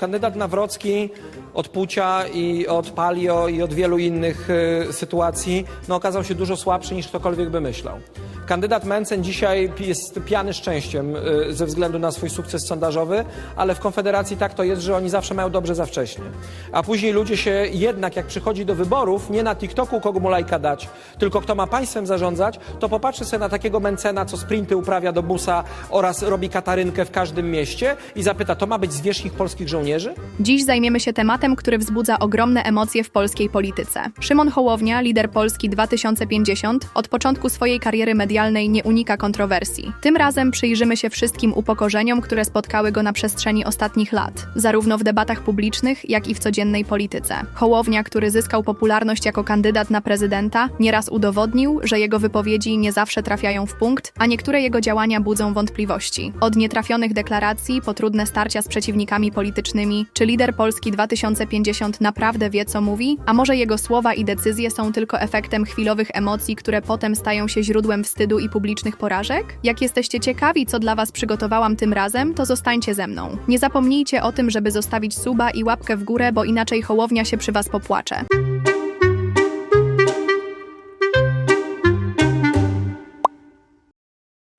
Kandydat Nawrocki od Pucia i od Palio i od wielu innych y, sytuacji no, okazał się dużo słabszy niż ktokolwiek by myślał. Kandydat Mencen dzisiaj jest pijany szczęściem y, ze względu na swój sukces sondażowy, ale w Konfederacji tak to jest, że oni zawsze mają dobrze za wcześnie. A później ludzie się jednak, jak przychodzi do wyborów, nie na TikToku kogo mu lajka dać, tylko kto ma państwem zarządzać, to popatrzy sobie na takiego Mencena, co sprinty uprawia do busa oraz robi katarynkę w każdym mieście i zapyta, to ma być zwierzchnik polskich żołnierzy? Dziś zajmiemy się tematem, który wzbudza ogromne emocje w polskiej polityce. Szymon Hołownia, lider Polski 2050, od początku swojej kariery medialnej nie unika kontrowersji. Tym razem przyjrzymy się wszystkim upokorzeniom, które spotkały go na przestrzeni ostatnich lat, zarówno w debatach publicznych, jak i w codziennej polityce. Hołownia, który zyskał popularność jako kandydat na prezydenta, nieraz udowodnił, że jego wypowiedzi nie zawsze trafiają w punkt, a niektóre jego działania budzą wątpliwości. Od nietrafionych deklaracji po trudne starcia z przeciwnikami politycznymi, czy lider Polski 2050 naprawdę wie, co mówi? A może jego słowa i decyzje są tylko efektem chwilowych emocji, które potem stają się źródłem wstydu i publicznych porażek? Jak jesteście ciekawi, co dla Was przygotowałam tym razem, to zostańcie ze mną. Nie zapomnijcie o tym, żeby zostawić suba i łapkę w górę, bo inaczej Hołownia się przy Was popłacze.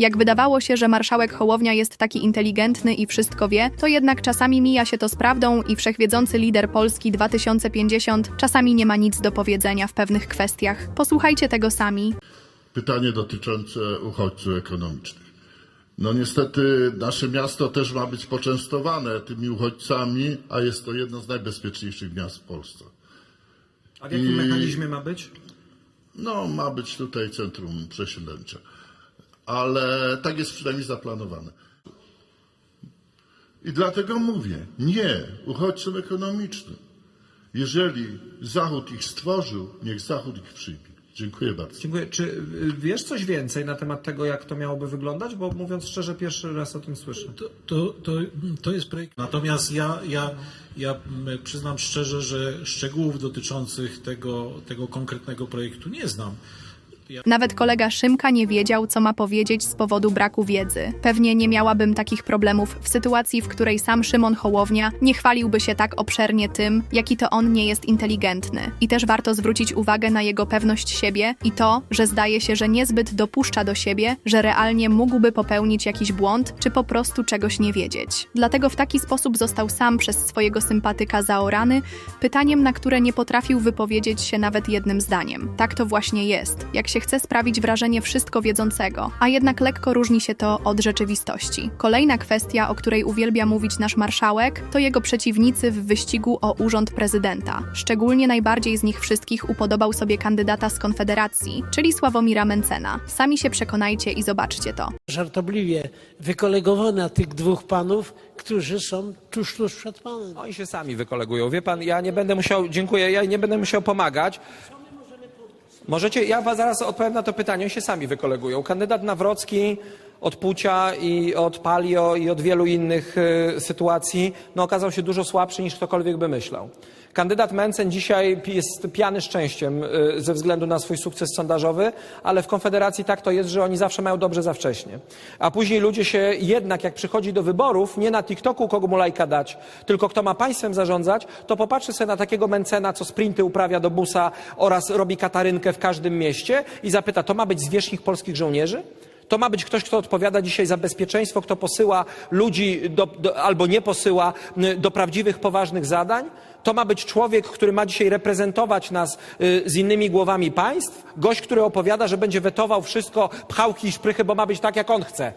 Jak wydawało się, że marszałek Hołownia jest taki inteligentny i wszystko wie, to jednak czasami mija się to z prawdą i wszechwiedzący lider Polski 2050 czasami nie ma nic do powiedzenia w pewnych kwestiach. Posłuchajcie tego sami. Pytanie dotyczące uchodźców ekonomicznych. No niestety nasze miasto też ma być poczęstowane tymi uchodźcami, a jest to jedno z najbezpieczniejszych miast w Polsce. A w jakim I- mechanizmie ma być? No ma być tutaj centrum przesiedleńcze, ale tak jest przynajmniej zaplanowane. I dlatego mówię, nie uchodźcom ekonomicznym. Jeżeli Zachód ich stworzył, niech Zachód ich przyjmie. Dziękuję bardzo. Dziękuję. Czy y, wiesz coś więcej na temat tego, jak to miałoby wyglądać? Bo mówiąc szczerze, pierwszy raz o tym słyszę. To, to, to, to jest projekt. Natomiast ja, ja, ja przyznam szczerze, że szczegółów dotyczących tego, tego konkretnego projektu nie znam. Nawet kolega Szymka nie wiedział, co ma powiedzieć z powodu braku wiedzy. Pewnie nie miałabym takich problemów w sytuacji, w której sam Szymon Hołownia nie chwaliłby się tak obszernie tym, jaki to on nie jest inteligentny. I też warto zwrócić uwagę na jego pewność siebie i to, że zdaje się, że niezbyt dopuszcza do siebie, że realnie mógłby popełnić jakiś błąd, czy po prostu czegoś nie wiedzieć. Dlatego w taki sposób został sam przez swojego sympatyka zaorany, pytaniem, na które nie potrafił wypowiedzieć się nawet jednym zdaniem. Tak to właśnie jest. Jak się chce sprawić wrażenie wszystko wiedzącego, a jednak lekko różni się to od rzeczywistości. Kolejna kwestia, o której uwielbia mówić nasz marszałek, to jego przeciwnicy w wyścigu o urząd prezydenta. Szczególnie najbardziej z nich wszystkich upodobał sobie kandydata z Konfederacji, czyli Sławomira Mencena. Sami się przekonajcie i zobaczcie to. żartobliwie wykolegowana tych dwóch panów, którzy są tuż, tuż przed panem. Oni się sami wykolegują. Wie pan, ja nie będę musiał, dziękuję, ja nie będę musiał pomagać. Możecie, ja was zaraz odpowiem na to pytanie, się sami wykolegują. Kandydat Nawrocki od Pucia i od Palio i od wielu innych y, sytuacji no, okazał się dużo słabszy niż ktokolwiek by myślał. Kandydat Mencen dzisiaj jest pijany szczęściem y, ze względu na swój sukces sondażowy, ale w Konfederacji tak to jest, że oni zawsze mają dobrze za wcześnie. A później ludzie się jednak, jak przychodzi do wyborów, nie na TikToku kogo mu lajka dać, tylko kto ma państwem zarządzać, to popatrzy sobie na takiego Mencena, co sprinty uprawia do busa oraz robi katarynkę w każdym mieście i zapyta, to ma być zwierzchnik polskich żołnierzy? To ma być ktoś, kto odpowiada dzisiaj za bezpieczeństwo, kto posyła ludzi do, do, albo nie posyła do prawdziwych, poważnych zadań? To ma być człowiek, który ma dzisiaj reprezentować nas y, z innymi głowami państw? Gość, który opowiada, że będzie wetował wszystko, pchałki i szprychy, bo ma być tak, jak on chce.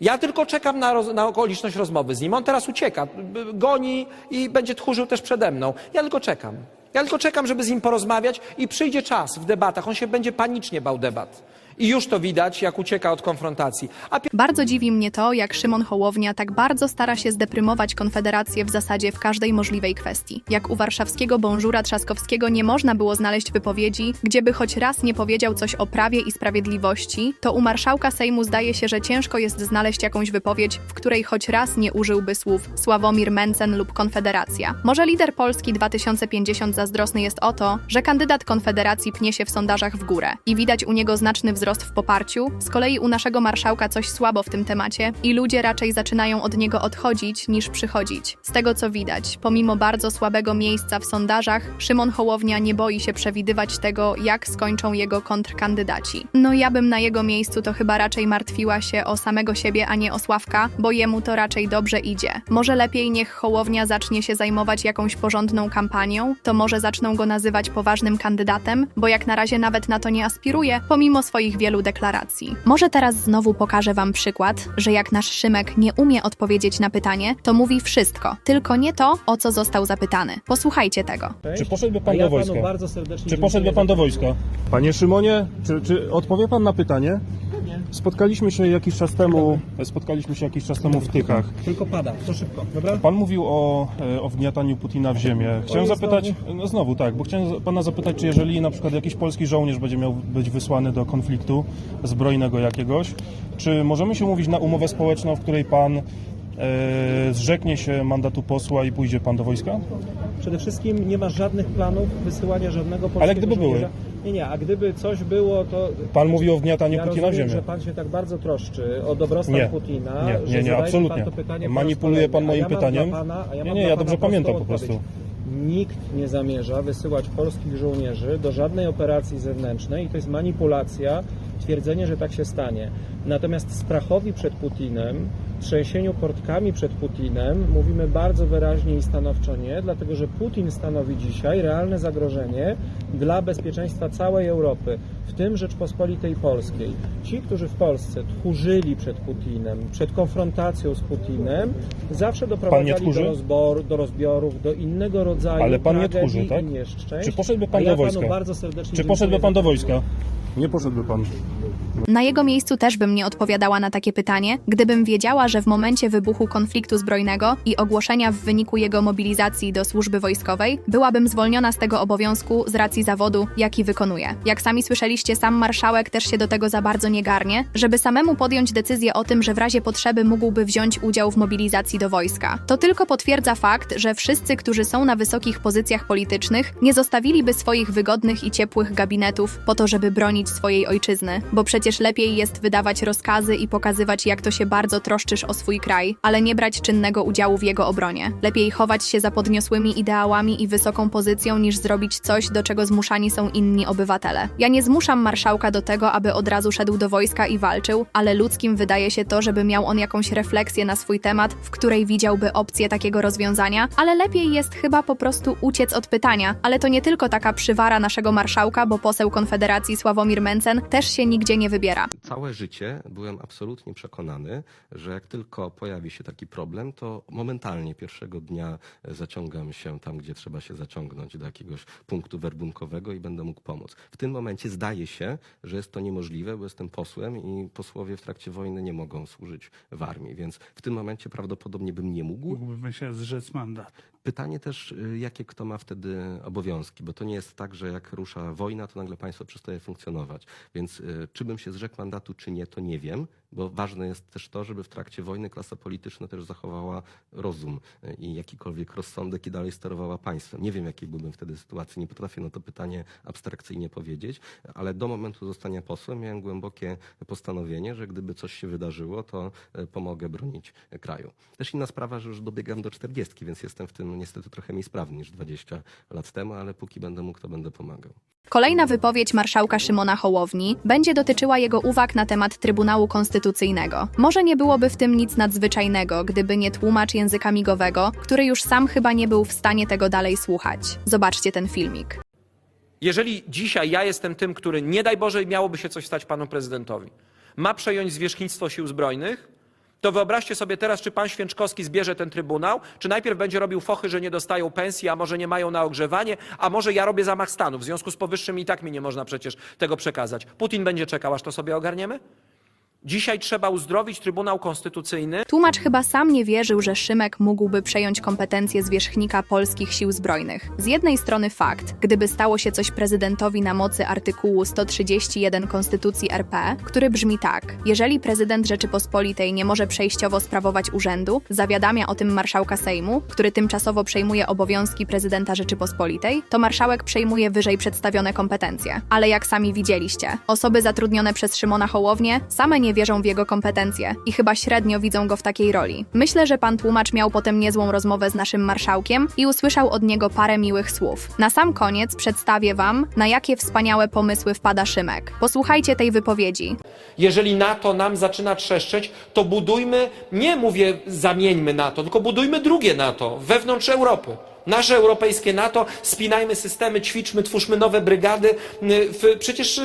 Ja tylko czekam na, roz, na okoliczność rozmowy z nim. On teraz ucieka, goni i będzie tchórzył też przede mną. Ja tylko czekam. Ja tylko czekam, żeby z nim porozmawiać i przyjdzie czas w debatach. On się będzie panicznie bał debat. I już to widać, jak ucieka od konfrontacji. A Bardzo dziwi mnie to, jak Szymon Hołownia tak bardzo stara się zdeprymować Konfederację w zasadzie w każdej możliwej kwestii. Jak u warszawskiego Bążura Trzaskowskiego nie można było znaleźć wypowiedzi, gdzie by choć raz nie powiedział coś o prawie i sprawiedliwości, to u marszałka Sejmu zdaje się, że ciężko jest znaleźć jakąś wypowiedź, w której choć raz nie użyłby słów Sławomir Mencen lub Konfederacja. Może lider Polski 2050 zazdrosny jest o to, że kandydat Konfederacji pnie się w sondażach w górę i widać u niego znaczny wzrost w poparciu. Z kolei u naszego marszałka coś słabo w tym temacie i ludzie raczej zaczynają od niego odchodzić niż przychodzić. Z tego co widać, pomimo bardzo słabego miejsca w sondażach, Szymon Hołownia nie boi się przewidywać tego, jak skończą jego kontrkandydaci. No ja bym na jego miejscu to chyba raczej martwiła się o samego siebie, a nie o Sławka, bo jemu to raczej dobrze idzie. Może lepiej niech Hołownia zacznie się zajmować jakąś porządną kampanią, to może zaczną go nazywać poważnym kandydatem, bo jak na razie nawet na to nie aspiruje, pomimo swoich wielu deklaracji. Może teraz znowu pokażę wam przykład, że jak nasz Szymek nie umie odpowiedzieć na pytanie, to mówi wszystko, tylko nie to, o co został zapytany. Posłuchajcie tego. Czy poszedłby A pan ja do panu wojska? bardzo serdecznie Czy poszedłby pan do wojska? Panie Szymonie, czy, czy odpowie pan na pytanie? Spotkaliśmy się jakiś czas temu, spotkaliśmy się jakiś czas temu w Tykach. Tylko pada, to szybko, dobra? Pan mówił o, e, o wgniataniu Putina w ziemię. Chciałem zapytać, no znowu tak, bo chciałem pana zapytać, czy jeżeli na przykład jakiś polski żołnierz będzie miał być wysłany do konfliktu zbrojnego jakiegoś, czy możemy się umówić na umowę społeczną, w której pan e, zrzeknie się mandatu posła i pójdzie pan do wojska? Przede wszystkim nie ma żadnych planów wysyłania żadnego polskiego Ale gdyby były? Nie, nie, a gdyby coś było, to... Pan mówi o wgniataniu ja Putina w ziemię. że pan się tak bardzo troszczy o dobrostan Nie, Putina, nie, że nie, nie, zadaje absolutnie. Pan to pytanie Manipuluje pan moim a ja mam pytaniem. Dla pana, a ja Nie, mam nie, dla ja pana dobrze prostą pamiętam po odpowiedź. prostu. Nikt nie zamierza wysyłać polskich żołnierzy do żadnej operacji zewnętrznej i to jest manipulacja, twierdzenie, że tak się stanie. Natomiast strachowi przed Putinem, trzęsieniu portkami przed Putinem mówimy bardzo wyraźnie i stanowczo nie, dlatego że Putin stanowi dzisiaj realne zagrożenie dla bezpieczeństwa całej Europy, w tym Rzeczpospolitej Polskiej. Ci, którzy w Polsce tchórzyli przed Putinem, przed konfrontacją z Putinem, zawsze doprowadzali do, rozbor, do rozbiorów, do innego rodzaju Ale pan nie tchórzy, tak? i nieszczęść. Czy poszedłby pan ja do wojska? Czy poszedłby pan do wojska? Nie poszedłby pan. Na jego miejscu też bym nie odpowiadała na takie pytanie, gdybym wiedziała, że w momencie wybuchu konfliktu zbrojnego i ogłoszenia w wyniku jego mobilizacji do służby wojskowej, byłabym zwolniona z tego obowiązku z racji zawodu, jaki wykonuję. Jak sami słyszeliście, sam marszałek też się do tego za bardzo nie garnie, żeby samemu podjąć decyzję o tym, że w razie potrzeby mógłby wziąć udział w mobilizacji do wojska. To tylko potwierdza fakt, że wszyscy, którzy są na wysokich pozycjach politycznych, nie zostawiliby swoich wygodnych i ciepłych gabinetów po to, żeby bronić swojej ojczyzny, bo przecież lepiej jest wydawać rozkazy i pokazywać, jak to się bardzo troszczysz o swój kraj, ale nie brać czynnego udziału w jego obronie. Lepiej chować się za podniosłymi ideałami i wysoką pozycją, niż zrobić coś, do czego zmuszani są inni obywatele. Ja nie zmuszam marszałka do tego, aby od razu szedł do wojska i walczył, ale ludzkim wydaje się to, żeby miał on jakąś refleksję na swój temat, w której widziałby opcję takiego rozwiązania, ale lepiej jest chyba po prostu uciec od pytania. Ale to nie tylko taka przywara naszego marszałka, bo poseł Konfederacji Sławomir Mencen też się nigdzie nie wybiera. Całe życie byłem absolutnie przekonany, że jak tylko pojawi się taki problem, to momentalnie pierwszego dnia zaciągam się tam, gdzie trzeba się zaciągnąć do jakiegoś punktu werbunkowego i będę mógł pomóc. W tym momencie zdaje się, że jest to niemożliwe, bo jestem posłem i posłowie w trakcie wojny nie mogą służyć w armii, więc w tym momencie prawdopodobnie bym nie mógł. Mógłbym się zrzec mandat. Pytanie też, y, jakie kto ma wtedy obowiązki, bo to nie jest tak, że jak rusza wojna, to nagle państwo przestaje funkcjonować. Więc y, czy bym się zrzekł mandatu, czy nie, to nie wiem, bo ważne jest też to, żeby w trakcie wojny klasa polityczna też zachowała rozum y, i jakikolwiek rozsądek i dalej sterowała państwem. Nie wiem, jakiej byłbym wtedy sytuacji, nie potrafię na to pytanie abstrakcyjnie powiedzieć, ale do momentu zostania posłem miałem głębokie postanowienie, że gdyby coś się wydarzyło, to y, pomogę bronić kraju. Też inna sprawa, że już dobiegam do 40, więc jestem w tym niestety trochę mniej sprawny niż 20 lat temu, ale póki będę mógł, to będę pomagał. Kolejna wypowiedź marszałka Szymona Hołowni będzie dotyczyła jego uwag na temat Trybunału Konstytucyjnego. Może nie byłoby w tym nic nadzwyczajnego, gdyby nie tłumacz języka migowego, który już sam chyba nie był w stanie tego dalej słuchać. Zobaczcie ten filmik. Jeżeli dzisiaj ja jestem tym, który nie daj Boże miałoby się coś stać panu prezydentowi, ma przejąć zwierzchnictwo sił zbrojnych, to wyobraźcie sobie teraz, czy pan Święczkowski zbierze ten trybunał, czy najpierw będzie robił fochy, że nie dostają pensji, a może nie mają na ogrzewanie, a może ja robię zamach stanu. W związku z powyższym i tak mi nie można przecież tego przekazać. Putin będzie czekał, aż to sobie ogarniemy? Dzisiaj trzeba uzdrowić Trybunał Konstytucyjny. Tłumacz chyba sam nie wierzył, że Szymek mógłby przejąć kompetencje zwierzchnika polskich sił zbrojnych. Z jednej strony fakt, gdyby stało się coś prezydentowi na mocy artykułu 131 Konstytucji RP, który brzmi tak: Jeżeli prezydent Rzeczypospolitej nie może przejściowo sprawować urzędu, zawiadamia o tym marszałka Sejmu, który tymczasowo przejmuje obowiązki prezydenta Rzeczypospolitej, to marszałek przejmuje wyżej przedstawione kompetencje. Ale jak sami widzieliście, osoby zatrudnione przez Szymona Hołownię same nie wierzą w jego kompetencje i chyba średnio widzą go w takiej roli. Myślę, że pan tłumacz miał potem niezłą rozmowę z naszym marszałkiem i usłyszał od niego parę miłych słów. Na sam koniec przedstawię wam, na jakie wspaniałe pomysły wpada Szymek. Posłuchajcie tej wypowiedzi. Jeżeli NATO nam zaczyna trzeszczeć, to budujmy, nie mówię zamieńmy NATO, tylko budujmy drugie NATO wewnątrz Europy. Nasze europejskie NATO, spinajmy systemy, ćwiczmy, twórzmy nowe brygady. Y, w- Przecież y,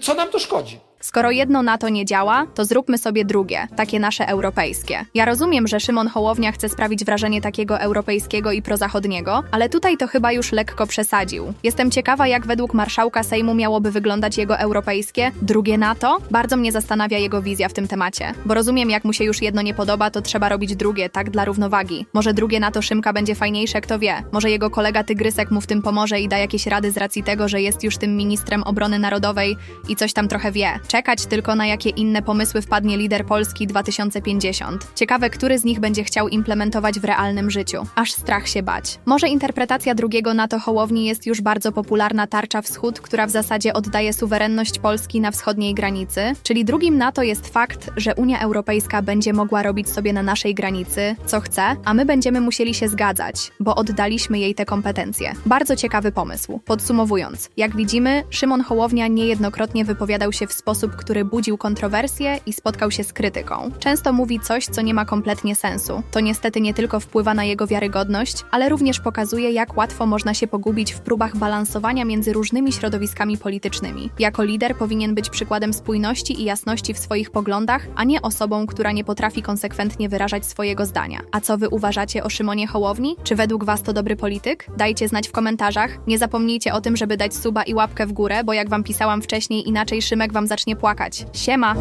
co nam to szkodzi? Skoro jedno NATO nie działa, to zróbmy sobie drugie, takie nasze europejskie. Ja rozumiem, że Szymon Hołownia chce sprawić wrażenie takiego europejskiego i prozachodniego, ale tutaj to chyba już lekko przesadził. Jestem ciekawa, jak według marszałka Sejmu miałoby wyglądać jego europejskie drugie NATO. Bardzo mnie zastanawia jego wizja w tym temacie, bo rozumiem, jak mu się już jedno nie podoba, to trzeba robić drugie, tak dla równowagi. Może drugie NATO Szymka będzie fajniejsze, kto wie. Może jego kolega Tygrysek mu w tym pomoże i da jakieś rady z racji tego, że jest już tym ministrem obrony narodowej i coś tam trochę wie. Czekać tylko na jakie inne pomysły wpadnie lider Polski 2050. Ciekawe, który z nich będzie chciał implementować w realnym życiu. Aż strach się bać. Może interpretacja drugiego NATO Hołowni jest już bardzo popularna tarcza wschód, która w zasadzie oddaje suwerenność Polski na wschodniej granicy, czyli drugim NATO jest fakt, że Unia Europejska będzie mogła robić sobie na naszej granicy, co chce, a my będziemy musieli się zgadzać, bo oddaliśmy jej te kompetencje. Bardzo ciekawy pomysł. Podsumowując, jak widzimy, Szymon Hołownia niejednokrotnie wypowiadał się w sposób, który budził kontrowersje i spotkał się z krytyką. Często mówi coś, co nie ma kompletnie sensu. To niestety nie tylko wpływa na jego wiarygodność, ale również pokazuje, jak łatwo można się pogubić w próbach balansowania między różnymi środowiskami politycznymi. Jako lider powinien być przykładem spójności i jasności w swoich poglądach, a nie osobą, która nie potrafi konsekwentnie wyrażać swojego zdania. A co wy uważacie o Szymonie Hołowni? Czy według was to dobry polityk? Dajcie znać w komentarzach. Nie zapomnijcie o tym, żeby dać suba i łapkę w górę, bo jak wam pisałam wcześniej, inaczej Szymek wam zacznie płakać. Siema!